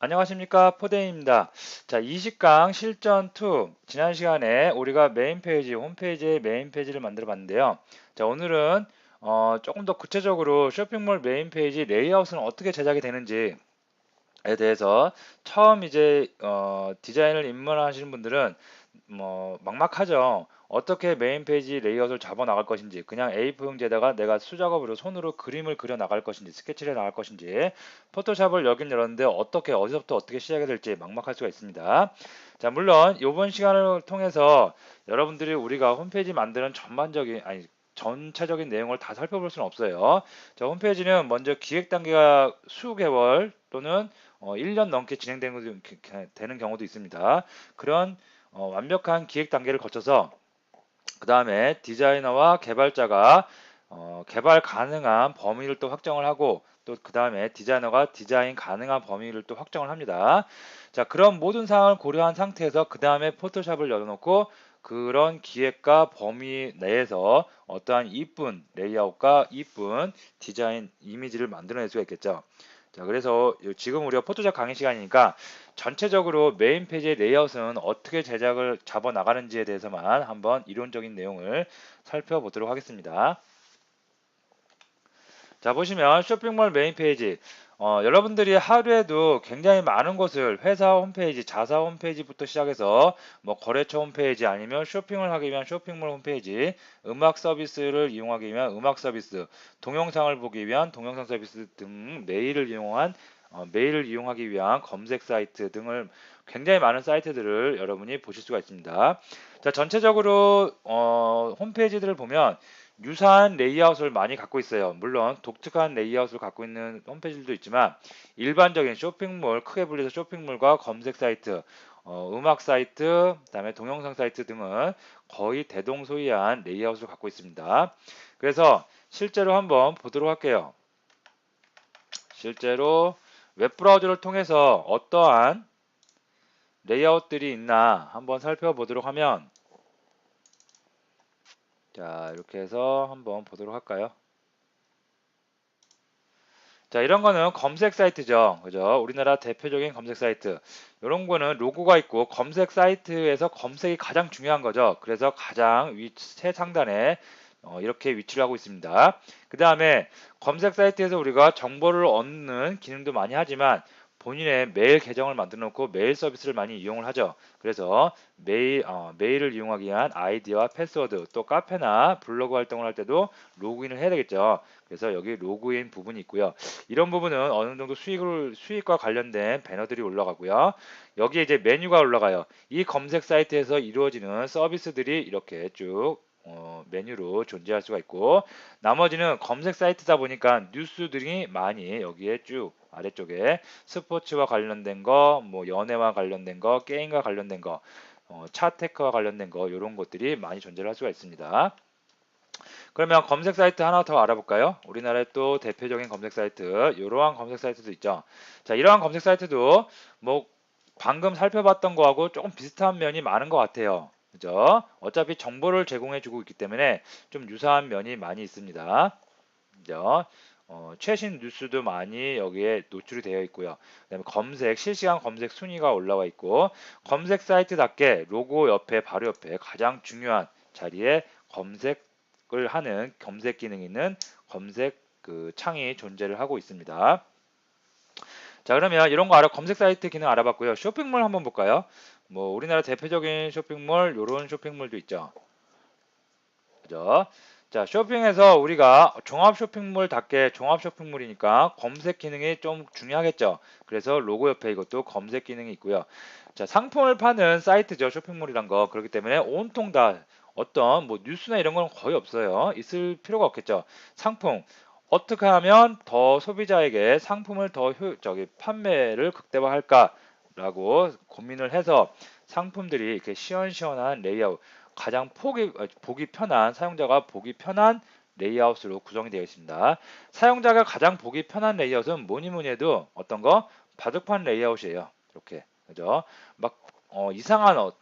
안녕하십니까 포데이입니다. 자 20강 실전 2 지난 시간에 우리가 메인 페이지 홈페이지의 메인 페이지를 만들어 봤는데요. 자 오늘은 어, 조금 더 구체적으로 쇼핑몰 메인 페이지 레이아웃은 어떻게 제작이 되는지에 대해서 처음 이제 어, 디자인을 입문하시는 분들은 뭐 막막하죠. 어떻게 메인 페이지 레이아웃을 잡아 나갈 것인지 그냥 A4 용지에다가 내가 수작업으로 손으로 그림을 그려 나갈 것인지 스케치를 해 나갈 것인지 포토샵을 여긴 열었는데 어떻게 어디서부터 어떻게 시작이 될지 막막할 수가 있습니다. 자 물론 이번 시간을 통해서 여러분들이 우리가 홈페이지 만드는 전반적인 아니 전체적인 내용을 다 살펴볼 수는 없어요. 자 홈페이지는 먼저 기획 단계가 수개월 또는 어, 1년 넘게 진행되는 경우도 있습니다. 그런 어, 완벽한 기획 단계를 거쳐서 그 다음에 디자이너와 개발자가 어, 개발 가능한 범위를 또 확정을 하고 또 그 다음에 디자이너가 디자인 가능한 범위를 또 확정을 합니다. 자 그런 모든 상황을 고려한 상태에서 그 다음에 포토샵을 열어놓고 그런 기획과 범위 내에서 어떠한 이쁜 레이아웃과 이쁜 디자인 이미지를 만들어낼 수가 있겠죠. 자, 그래서 지금 우리가 포토샵 강의 시간이니까 전체적으로 메인 페이지의 레이아웃은 어떻게 제작을 잡아 나가는지에 대해서만 한번 이론적인 내용을 살펴보도록 하겠습니다. 자, 보시면 쇼핑몰 메인 페이지 어, 여러분들이 하루에도 굉장히 많은 곳을 회사 홈페이지, 자사 홈페이지부터 시작해서 뭐 거래처 홈페이지 아니면 쇼핑을 하기 위한 쇼핑몰 홈페이지, 음악 서비스를 이용하기 위한 음악 서비스, 동영상을 보기 위한 동영상 서비스 등 메일을 이용한 어, 메일을 이용하기 위한 검색 사이트 등을 굉장히 많은 사이트들을 여러분이 보실 수가 있습니다. 자, 전체적으로 어, 홈페이지들을 보면 유사한 레이아웃을 많이 갖고 있어요. 물론 독특한 레이아웃을 갖고 있는 홈페이지들도 있지만 일반적인 쇼핑몰, 크게 분리해서 쇼핑몰과 검색 사이트, 어, 음악 사이트, 그다음에 동영상 사이트 등은 거의 대동소이한 레이아웃을 갖고 있습니다. 그래서 실제로 한번 보도록 할게요. 실제로 웹브라우저를 통해서 어떠한 레이아웃들이 있나 한번 살펴보도록 하면 자 이렇게 해서 한번 보도록 할까요? 자 이런 거는 검색 사이트죠. 그죠? 우리나라 대표적인 검색 사이트. 이런 거는 로고가 있고 검색 사이트에서 검색이 가장 중요한 거죠. 그래서 가장 위 최상단에 어, 이렇게 위치를 하고 있습니다. 그 다음에 검색 사이트에서 우리가 정보를 얻는 기능도 많이 하지만 본인의 메일 계정을 만들어 놓고 메일 서비스를 많이 이용을 하죠. 그래서 메일, 어, 메일을 이용하기 위한 아이디와 패스워드 또 카페나 블로그 활동을 할 때도 로그인을 해야 되겠죠. 그래서 여기 로그인 부분이 있고요. 이런 부분은 어느 정도 수익을, 수익과 관련된 배너들이 올라가고요. 여기에 이제 메뉴가 올라가요. 이 검색 사이트에서 이루어지는 서비스들이 이렇게 쭉 어, 메뉴로 존재할 수가 있고 나머지는 검색 사이트다 보니까 뉴스들이 많이 여기에 쭉 아래쪽에 스포츠와 관련된 거, 뭐 연애와 관련된 거, 게임과 관련된 거, 어, 차테크와 관련된 거 이런 것들이 많이 존재할 수가 있습니다. 그러면 검색 사이트 하나 더 알아볼까요? 우리나라의 또 대표적인 검색 사이트 이러한 검색 사이트도 있죠. 자 이러한 검색 사이트도 뭐 방금 살펴봤던 거하고 조금 비슷한 면이 많은 것 같아요. 그죠? 어차피 정보를 제공해 주고 있기 때문에 좀 유사한 면이 많이 있습니다. 그죠? 어, 최신 뉴스도 많이 여기에 노출이 되어 있고요. 그다음에 검색, 실시간 검색 순위가 올라와 있고 검색 사이트답게 로고 옆에 바로 옆에 가장 중요한 자리에 검색을 하는 검색 기능이 있는 검색 그 창이 존재를 하고 있습니다. 자 그러면 이런 거 알아 검색 사이트 기능 알아봤고요. 쇼핑몰 한번 볼까요? 뭐 우리나라 대표적인 쇼핑몰 이런 쇼핑몰도 있죠. 그죠? 자, 쇼핑에서 우리가 종합 쇼핑몰답게 종합 쇼핑몰이니까 검색 기능이 좀 중요하겠죠. 그래서 로고 옆에 이것도 검색 기능이 있고요. 자, 상품을 파는 사이트죠. 쇼핑몰이란 거. 그렇기 때문에 온통 다 어떤 뭐 뉴스나 이런 건 거의 없어요. 있을 필요가 없겠죠. 상품. 어떻게 하면 더 소비자에게 상품을 더 효, 저기 판매를 극대화할까라고 고민을 해서 상품들이 이렇게 시원시원한 레이아웃 가장 보기, 어, 보기 편한 사용자가 보기 편한 레이아웃으로 구성이 되어 있습니다. 사용자가 가장 보기 편한 레이아웃은 뭐니 뭐니 해도 어떤 거 바둑판 레이아웃이에요. 이렇게 그죠? 막 어, 이상한 어,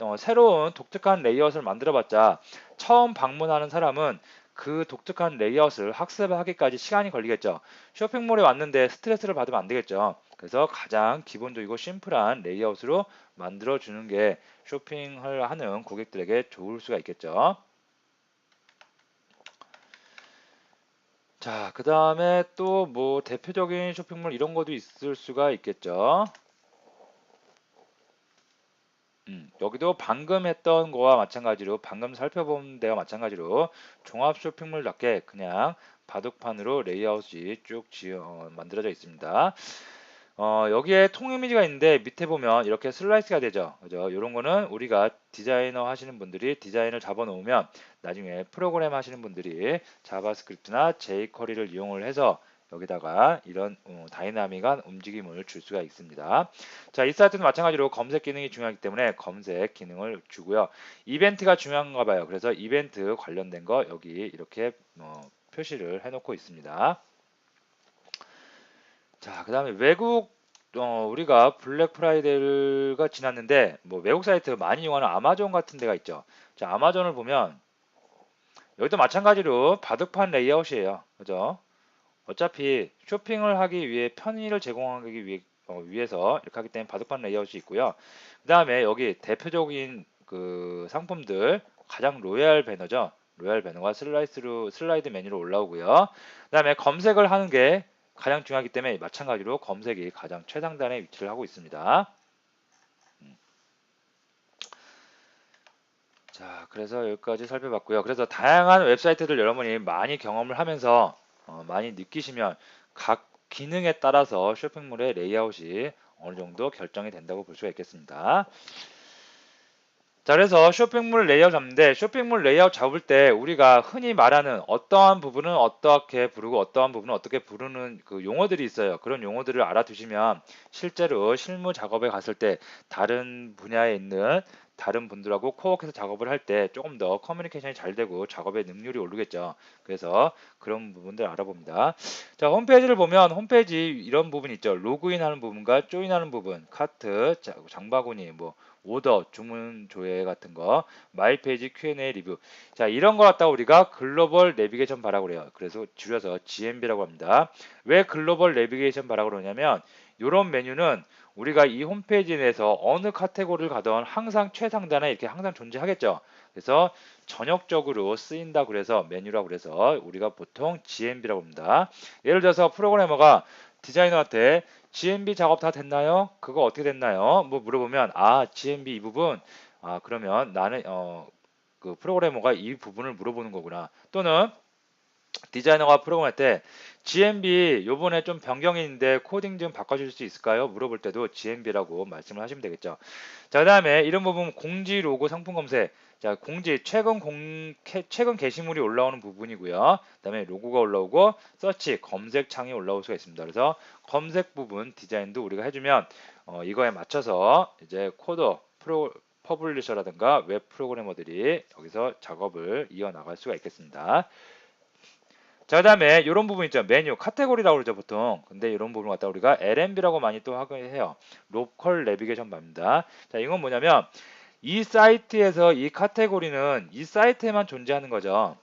어, 새로운 독특한 레이아웃을 만들어봤자 처음 방문하는 사람은 그 독특한 레이아웃을 학습하기까지 시간이 걸리겠죠. 쇼핑몰에 왔는데 스트레스를 받으면 안 되겠죠. 그래서 가장 기본적이고 심플한 레이아웃으로 만들어 주는 게 쇼핑을 하는 고객들에게 좋을 수가 있겠죠. 자, 그 다음에 또 뭐 대표적인 쇼핑몰 이런 것도 있을 수가 있겠죠. 음, 여기도 방금 했던 거와 마찬가지로 방금 살펴본 데와 마찬가지로 종합 쇼핑몰답게 그냥 바둑판으로 레이아웃이 쭉 지어, 어, 만들어져 있습니다. 어, 여기에 통 이미지가 있는데 밑에 보면 이렇게 슬라이스가 되죠. 그죠? 이런 거는 우리가 디자이너 하시는 분들이 디자인을 잡아 놓으면 나중에 프로그램 하시는 분들이 자바스크립트나 jQuery를 이용을 해서 여기다가 이런 어, 다이나믹한 움직임을 줄 수가 있습니다. 자, 이 사이트는 마찬가지로 검색 기능이 중요하기 때문에 검색 기능을 주고요. 이벤트가 중요한가 봐요. 그래서 이벤트 관련된 거 여기 이렇게 어, 표시를 해놓고 있습니다. 자, 그 다음에 외국 어, 우리가 블랙 프라이데이가 지났는데 뭐 외국 사이트 많이 이용하는 아마존 같은 데가 있죠. 자, 아마존을 보면 여기도 마찬가지로 바둑판 레이아웃이에요. 그죠? 어차피 쇼핑을 하기 위해 편의를 제공하기 위해, 어, 위해서 이렇게 하기 때문에 바둑판 레이아웃이 있고요. 그 다음에 여기 대표적인 그 상품들 가장 로얄 배너죠. 로얄 배너가 슬라이스로 슬라이드 메뉴로 올라오고요. 그 다음에 검색을 하는 게 가장 중요하기 때문에 마찬가지로 검색이 가장 최상단에 위치를 하고 있습니다. 음. 자, 그래서 여기까지 살펴봤고요. 그래서 다양한 웹사이트들 여러분이 많이 경험을 하면서 어, 많이 느끼시면 각 기능에 따라서 쇼핑몰의 레이아웃이 어느 정도 결정이 된다고 볼 수가 있겠습니다. 자 그래서 쇼핑몰 레이아웃 잡는데 쇼핑몰 레이아웃 잡을 때 우리가 흔히 말하는 어떠한 부분은 어떻게 부르고 어떠한 부분은 어떻게 부르는 그 용어들이 있어요. 그런 용어들을 알아두시면 실제로 실무 작업에 갔을 때 다른 분야에 있는 다른 분들하고 코워크에서 작업을 할 때 조금 더 커뮤니케이션이 잘 되고 작업의 능률이 오르겠죠. 그래서 그런 부분들 알아봅니다. 자, 홈페이지를 보면 홈페이지 이런 부분 있죠. 로그인하는 부분과 조인하는 부분, 카트, 장바구니, 뭐 오더, 주문 조회 같은 거, 마이 페이지 Q&A 리뷰. 자, 이런 거 갖다 우리가 글로벌 내비게이션 바라고 그래요. 그래서 줄여서 GMB라고 합니다. 왜 글로벌 내비게이션 바라고 그러냐면 이런 메뉴는 우리가 이 홈페이지 내에서 어느 카테고리를 가던 항상 최상단에 이렇게 항상 존재하겠죠. 그래서 전역적으로 쓰인다 그래서 메뉴라고 그래서 우리가 보통 GMB라고 합니다. 예를 들어서 프로그래머가 디자이너한테 GMB 작업 다 됐나요? 그거 어떻게 됐나요? 뭐 물어보면 아 GMB 이 부분 아 그러면 나는 어 그 프로그래머가 이 부분을 물어보는 거구나. 또는 디자이너가 프로그램 할 때 GMB 요번에 좀 변경이 있는데 코딩 좀 바꿔줄 수 있을까요? 물어볼 때도 GMB라고 말씀을 하시면 되겠죠. 자, 그 다음에 이런 부분 공지 로고 상품 검색. 자, 공지 최근 공 최근 게시물이 올라오는 부분이고요. 그다음에 로고가 올라오고 서치 검색 창이 올라올 수가 있습니다. 그래서 검색 부분 디자인도 우리가 해주면 어, 이거에 맞춰서 이제 코더 프로 퍼블리셔라든가 웹 프로그래머들이 여기서 작업을 이어 나갈 수가 있겠습니다. 자, 그 다음에 이런 부분 있죠. 메뉴, 카테고리라고 그러죠, 보통. 근데 이런 부분 갖다 우리가 LNB라고 많이 또 하긴 해요. 로컬 내비게이션 바입니다. 자, 이건 뭐냐면 이 사이트에서 이 카테고리는 이 사이트에만 존재하는 거죠.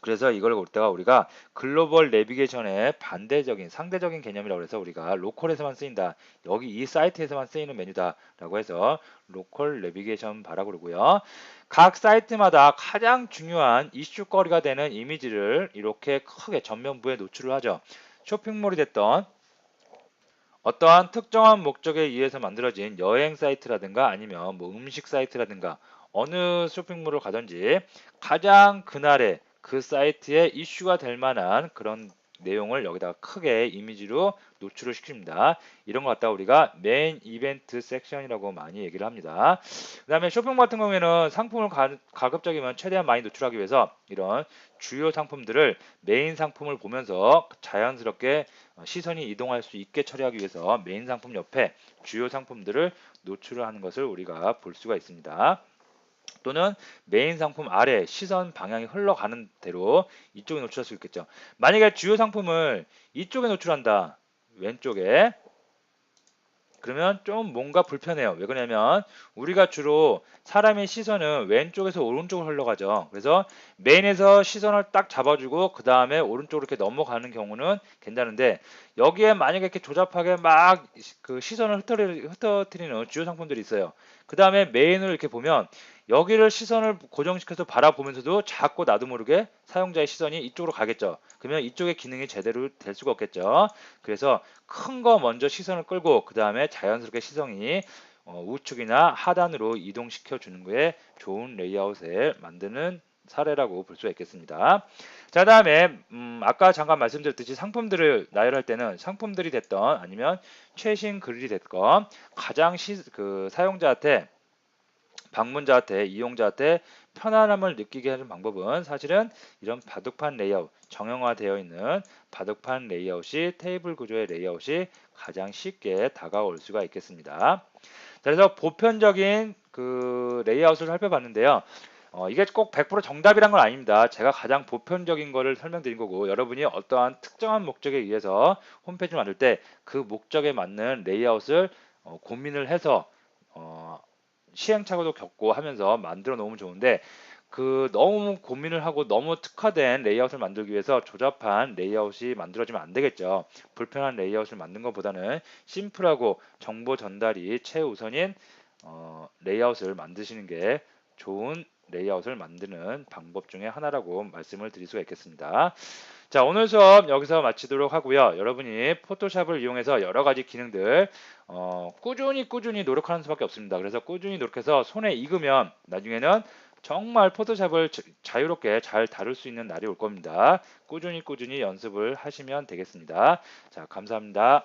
그래서 이걸 볼 때가 우리가 글로벌 내비게이션의 반대적인 상대적인 개념이라고 해서 우리가 로컬에서만 쓰인다. 여기 이 사이트에서만 쓰이는 메뉴다라고 해서 로컬 내비게이션 바라고 그러고요. 각 사이트마다 가장 중요한 이슈거리가 되는 이미지를 이렇게 크게 전면부에 노출을 하죠. 쇼핑몰이 됐던 어떠한 특정한 목적에 의해서 만들어진 여행 사이트라든가 아니면 뭐 음식 사이트라든가 어느 쇼핑몰을 가든지 가장 그날에 그 사이트에 이슈가 될 만한 그런 내용을 여기다가 크게 이미지로 노출을 시킵니다. 이런 거 갖다가 우리가 메인 이벤트 섹션이라고 많이 얘기를 합니다. 그 다음에 쇼핑 같은 경우에는 상품을 가, 가급적이면 최대한 많이 노출하기 위해서 이런 주요 상품들을 메인 상품을 보면서 자연스럽게 시선이 이동할 수 있게 처리하기 위해서 메인 상품 옆에 주요 상품들을 노출을 하는 것을 우리가 볼 수가 있습니다. 또는 메인 상품 아래 시선 방향이 흘러가는 대로 이쪽에 노출할 수 있겠죠. 만약에 주요 상품을 이쪽에 노출한다. 왼쪽에 그러면 좀 뭔가 불편해요. 왜 그러냐면 우리가 주로 사람의 시선은 왼쪽에서 오른쪽으로 흘러가죠. 그래서 메인에서 시선을 딱 잡아주고 그 다음에 오른쪽으로 이렇게 넘어가는 경우는 괜찮은데 여기에 만약에 이렇게 조잡하게 막 그 시선을 흩어뜨리- 흩어뜨리는 주요 상품들이 있어요. 그 다음에 메인을 이렇게 보면 여기를 시선을 고정시켜서 바라보면서도 자꾸 나도 모르게 사용자의 시선이 이쪽으로 가겠죠. 그러면 이쪽의 기능이 제대로 될 수가 없겠죠. 그래서 큰 거 먼저 시선을 끌고 그 다음에 자연스럽게 시선이 어, 우측이나 하단으로 이동시켜 주는 거에 좋은 레이아웃을 만드는 사례라고 볼 수가 있겠습니다. 자 다음에 음, 아까 잠깐 말씀드렸듯이 상품들을 나열할 때는 상품들이 됐던 아니면 최신 글이 됐건 가장 시, 그 사용자한테 방문자한테 이용자한테 편안함을 느끼게 하는 방법은 사실은 이런 바둑판 레이아웃 정형화되어 있는 바둑판 레이아웃이 테이블 구조의 레이아웃이 가장 쉽게 다가올 수가 있겠습니다. 자, 그래서 보편적인 그 레이아웃을 살펴봤는데요. 어, 이게 꼭 100% 정답이란 건 아닙니다. 제가 가장 보편적인 거를 설명드린 거고 여러분이 어떠한 특정한 목적에 의해서 홈페이지를 만들 때 그 목적에 맞는 레이아웃을 어, 고민을 해서 어, 시행착오도 겪고 하면서 만들어 놓으면 좋은데 그 너무 고민을 하고 너무 특화된 레이아웃을 만들기 위해서 조잡한 레이아웃이 만들어지면 안 되겠죠. 불편한 레이아웃을 만든 것보다는 심플하고 정보 전달이 최우선인 어, 레이아웃을 만드시는 게 좋은 레이아웃을 만드는 방법 중에 하나라고 말씀을 드릴 수가 있겠습니다. 자, 오늘 수업 여기서 마치도록 하고요. 여러분이 포토샵을 이용해서 여러 가지 기능들 어, 꾸준히 꾸준히 노력하는 수밖에 없습니다. 그래서 꾸준히 노력해서 손에 익으면 나중에는 정말 포토샵을 자- 자유롭게 잘 다룰 수 있는 날이 올 겁니다. 꾸준히 꾸준히 연습을 하시면 되겠습니다. 자, 감사합니다.